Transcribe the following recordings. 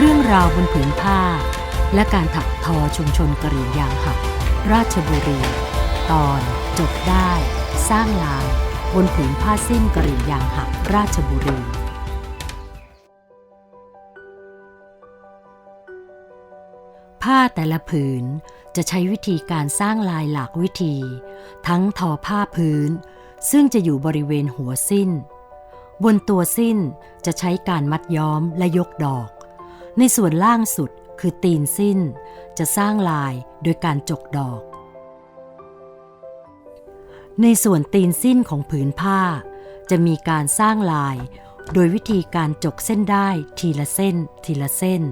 เรื่องราวบนผืนผ้า และการถักทอชุมชนกะเหรี่ยงยางหัก ราชบุรี ตอนจบได้ สร้างลายบนผืนผ้าสิ้นกะเหรี่ยงยางหัก ราชบุรีผ้าแต่ละผืนจะใช้วิธีการสร้างลายหลากวิธี ทั้งทอผ้าพื้น ซึ่งจะอยู่บริเวณหัวสิ้น บนตัวสิ้นจะใช้การมัดย้อมและยกดอก ในส่วนล่างสุดคือตีนสิ้น จะสร้างลายโดยการจกดอก ในส่วนตีนสิ้นของผืนผ้า จะมีการสร้างลาย โดยวิธีการจกเส้นได้ทีละเส้น ทีละเส้น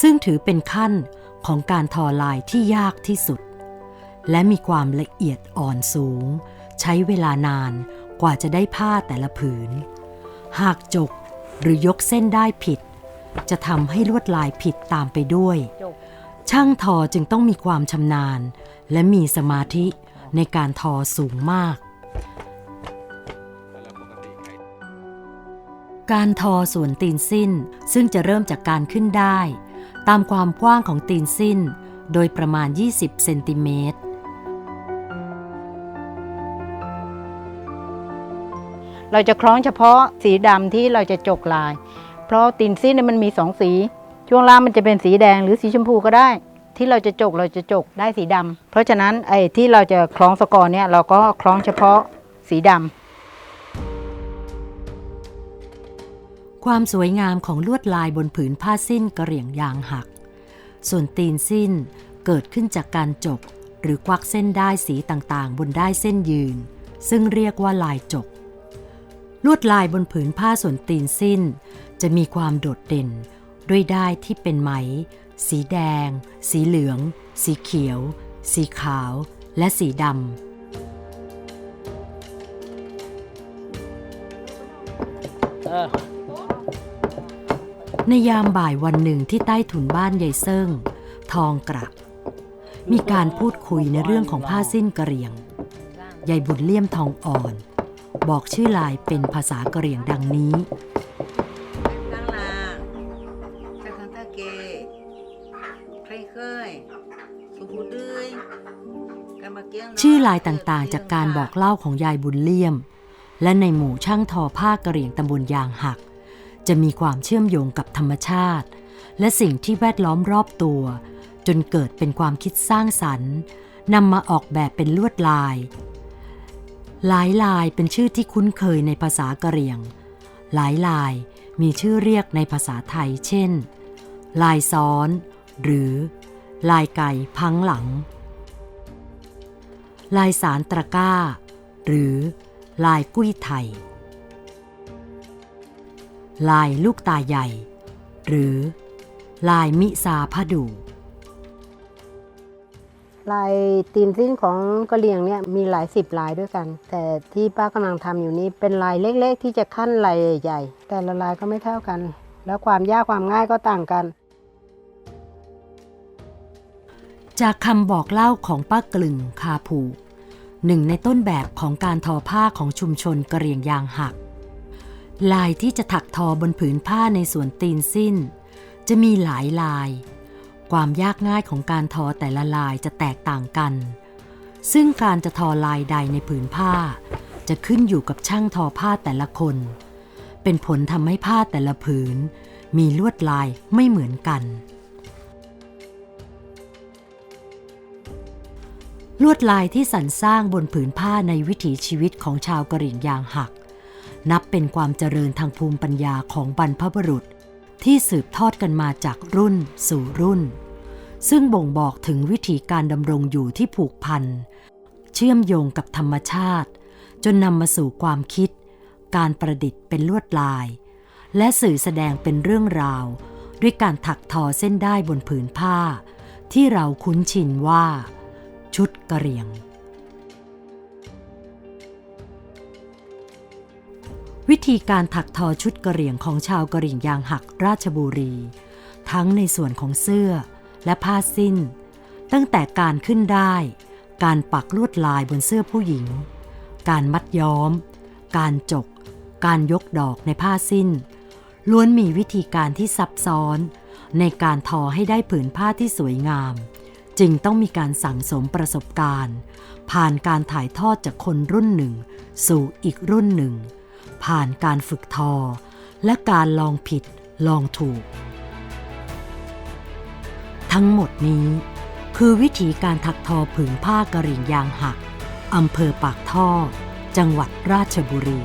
ซึ่งถือเป็นขั้นของการทอลายที่ยากที่สุด และมีความละเอียดอ่อนสูง ใช้เวลานานกว่าจะได้ผ้าแต่ละผืน หากจกหรือยกเส้นได้ผิด จะทำให้ลวดลายผิดตามไปด้วย ช่างทอจึงต้องมีความชำนาญ และมีสมาธิในการทอสูงมาก การทอส่วนตีนสิ้นซึ่งจะเริ่มจากการขึ้นได้ ตามความกว้างของตีนสิ้น โดยประมาณ 20 เซนติเมตรเราจะคล้องเฉพาะสีดำที่เราจะจกลาย เพราะตีนซีเนี่ยมันมีสองสี ช่วงล่างมันจะเป็นสีแดงหรือสีชมพูก็ได้ ที่เราจะจกเราจะจกได้สีดำเพราะฉะนั้นไอ้ที่เราจะคล้องสกอร์เนี่ยเราก็คล้องเฉพาะสีดำความสวยงามของลวดลายบนผืนผ้าสิ้นกระเหรี่ยงยางหัก ส่วนตีนสิ้นเกิดขึ้นจากการจก หรือควักเส้นได้สีต่างๆ บนได้เส้นยืน ซึ่งเรียกว่าลายจก ลวดลายบนผืนผ้าส่วนตีนสิ้น จะมีความโดดเด่น ด้วยได้ที่เป็นไหม สีแดง สีเหลือง สีเขียว สีขาว และสีดำในยามบ่ายวันหนึ่งที่ใต้ถุนบ้านยายเซิ่ง ทองกระมีการพูดคุยในเรื่องของผ้าสิ้นกระเรียงยายบุญเลี่ยมทองอ่อน บอกชื่อลายเป็นภาษากะเหรี่ยงดังนี้ ตั้งลาสักคันตะเกใครเคยสุภูดือยกามาเกี้ยงชื่อลายต่างๆ จากการบอกเล่าของยายบุญเลี่ยม และในหมู่ช่างทอผ้ากะเหรี่ยงตำบลยางหัก จะมีความเชื่อมโยงกับธรรมชาติ และสิ่งที่แวดล้อมรอบตัว จนเกิดเป็นความคิดสร้างสรรค์นำมาออกแบบเป็นลวดลาย หลายลายเป็นชื่อที่คุ้นเคยในภาษากะเหรี่ยง หลายลายมีชื่อเรียกในภาษาไทย เช่น ลายซ้อน หรือ ลายไก่พังหลัง ลายสารตะก้า หรือ ลายกุ้ยไทย ลายลูกตาใหญ่ หรือ ลายมิซาพะดู ลายตีนสิ้นของกะเหรี่ยงเนี่ยมีหลายสิบลายด้วยกัน แต่ที่ป้ากำลังทำอยู่นี้เป็นลายเล็กๆ ที่จะขั้นลายใหญ่ แต่ละลายก็ไม่เท่ากัน แล้วความยากความง่ายก็ต่างกัน จากคำบอกเล่าของป้ากลึงคาผูหนึ่งในต้นแบบของการทอผ้าของชุมชนกะเหรี่ยงยางหัก ลายที่จะถักทอบนผืนผ้าในสวนตีนสิ้น จะมีหลายลาย ความยากง่ายของการทอแต่ละลายจะแตกต่างกัน ซึ่งการจะทอลายใดในผืนผ้า จะขึ้นอยู่กับช่างทอผ้าแต่ละคน เป็นผลทำให้ผ้าแต่ละผืน มีลวดลายไม่เหมือนกัน ลวดลายที่สรรสร้างบนผืนผ้าในวิถีชีวิตของชาวกะเหรี่ยงยางหัก นับเป็นความเจริญทางภูมิปัญญาของบรรพบุรุษ ที่สืบทอดกันมาจากรุ่นสู่รุ่น ซึ่งบ่งบอกถึงวิถีการดำรงอยู่ที่ผูกพัน เชื่อมโยงกับธรรมชาติ จนนำมาสู่ความคิด การประดิษฐ์เป็นลวดลาย และสื่อแสดงเป็นเรื่องราว ด้วยการถักทอเส้นได้บนผืนผ้า ที่เราคุ้นชินว่า ชุดกระเรียง วิธีการถักทอชุดกระเหรี่ยงของชาวกะเหรี่ยงยางหักราชบุรี ทั้งในส่วนของเสื้อและผ้าสิ้น ตั้งแต่การขึ้นได้ การปักลวดลายบนเสื้อผู้หญิง การมัดย้อม การจก การยกดอกในผ้าสิ้น ล้วนมีวิธีการที่ซับซ้อนในการทอให้ได้ผืนผ้าที่สวยงาม จึงต้องมีการสั่งสมประสบการณ์ ผ่านการถ่ายทอดจากคนรุ่นหนึ่ง สู่อีกรุ่นหนึ่ง ผ่านการฝึกทอ และการลองผิดลองถูก ทั้งหมดนี้คือวิธีการถักทอผืนผ้ากระเหรี่ยงยางหักอำเภอปากท่อ จังหวัดราชบุรี